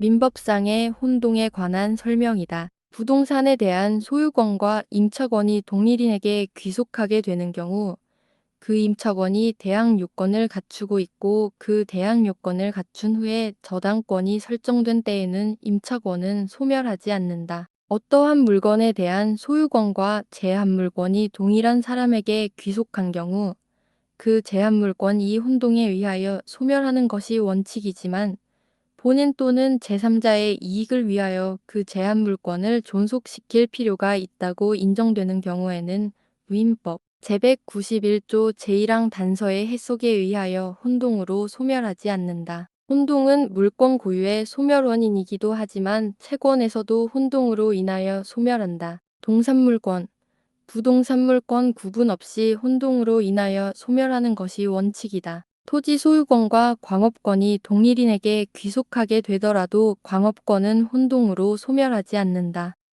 민법상의 혼동에 관한 설명이다. 부동산에 대한 소유권과 임차권이 동일인에게 귀속하게 되는 경우 그 임차권이 대항 요건을 갖추고 있고 그 대항 요건을 갖춘 후에 저당권이 설정된 때에는 임차권은 소멸하지 않는다. 어떠한 물건에 대한 소유권과 제한물권이 동일한 사람에게 귀속한 경우 그 제한물권 이 혼동에 의하여 소멸하는 것이 원칙이지만 본인 또는 제3자의 이익을 위하여 그 제한 물권을 존속시킬 필요가 있다고 인정되는 경우에는 위임법 제191조 제1항 단서의 해석에 의하여 혼동으로 소멸하지 않는다. 혼동은 물권 고유의 소멸 원인이기도 하지만 채권에서도 혼동으로 인하여 소멸한다. 동산물권 부동산물권 구분 없이 혼동으로 인하여 소멸하는 것이 원칙이다. 토지 소유권과 광업권이 동일인에게 귀속하게 되더라도 광업권은 혼동으로 소멸하지 않는다.